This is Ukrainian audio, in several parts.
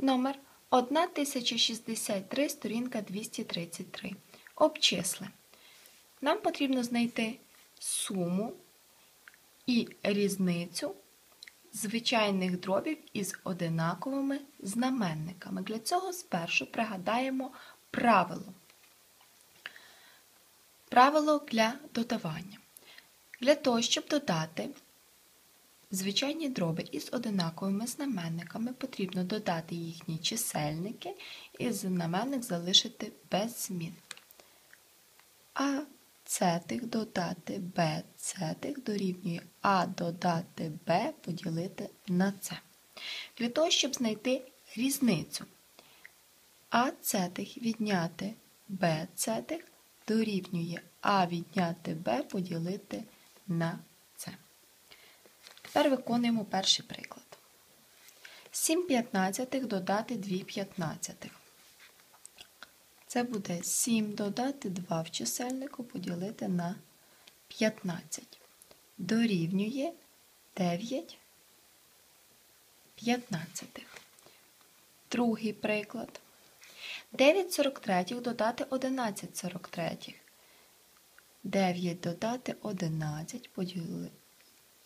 Номер 1063, сторінка 233. Обчисли. Нам потрібно знайти суму і різницю звичайних дробів із одинаковими знаменниками. Для цього спершу пригадаємо правило. Правило для додавання. Для того, щоб додати звичайні дроби із одинаковими знаменниками, потрібно додати їхні чисельники і знаменник залишити без змін. А цетих додати Б цетих дорівнює А додати Б поділити на С. Для того, щоб знайти різницю А цетих відняти Б цетих дорівнює А відняти Б поділити на С. Тепер виконуємо перший приклад. 7 п'ятнадцятих додати 2 п'ятнадцятих. Це буде 7 додати 2 в чисельнику поділити на 15. Дорівнює 9 п'ятнадцятих. Другий приклад. 9 43 додати 11 43. 9 додати 11 поділити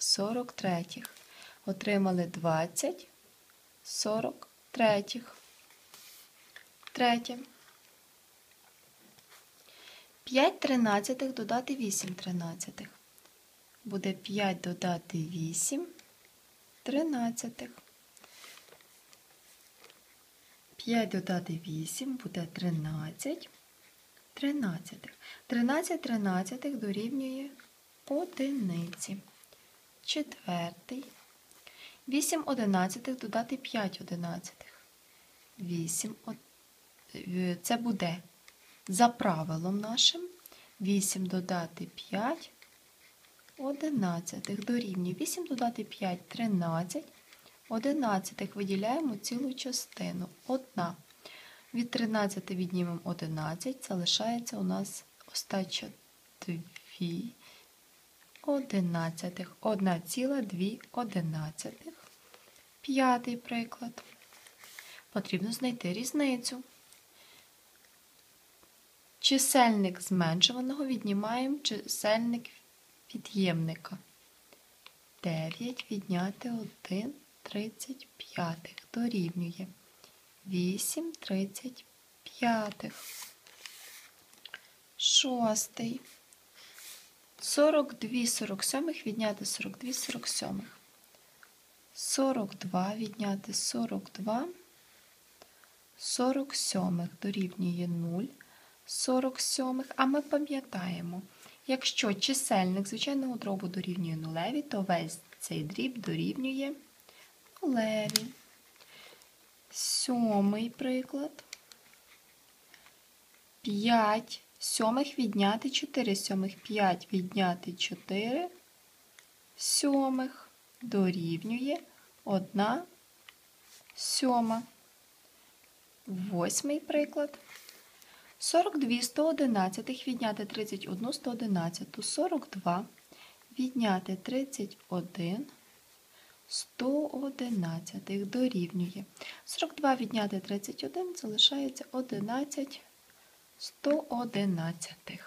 43. Отримали 20 43. Третє. 5 тринадцятих додати 8 тринадцятих. Буде 5 додати 8 тринадцятих. 5 додати 8 буде 13 тринадцятих. 13 тринадцятих дорівнює одиниці. Четвертий. 8 одинадцятих додати 5 одинадцятих. 8 це буде за правилом нашим 8 додати 5 одинадцятих дорівнює 8 додати 5 13. Одинадцятих виділяємо цілу частину. Одна. Від 13 віднімемо 11, залишається у нас остача 2 одинадцятих. 1,2 одинадцятих. П'ятий приклад. Потрібно знайти різницю. Чисельник зменшуваного віднімаємо чисельник від'ємника. 9 відняти 1 35 дорівнює 8 35. Шостий. 42 47 відняти 42 47. 42 відняти 42 47 дорівнює 0 47. А ми пам'ятаємо, якщо чисельник звичайного дробу дорівнює нулеві, то весь цей дріб дорівнює нулеві. Сьомий приклад. 5 сьомих відняти 4 сьомих 5 відняти 4 сьомих дорівнює 1 сьома. Восьмий приклад. 42 111 відняти 31 111, 42 відняти 31 111 дорівнює. 42 відняти 31 залишається 11 111.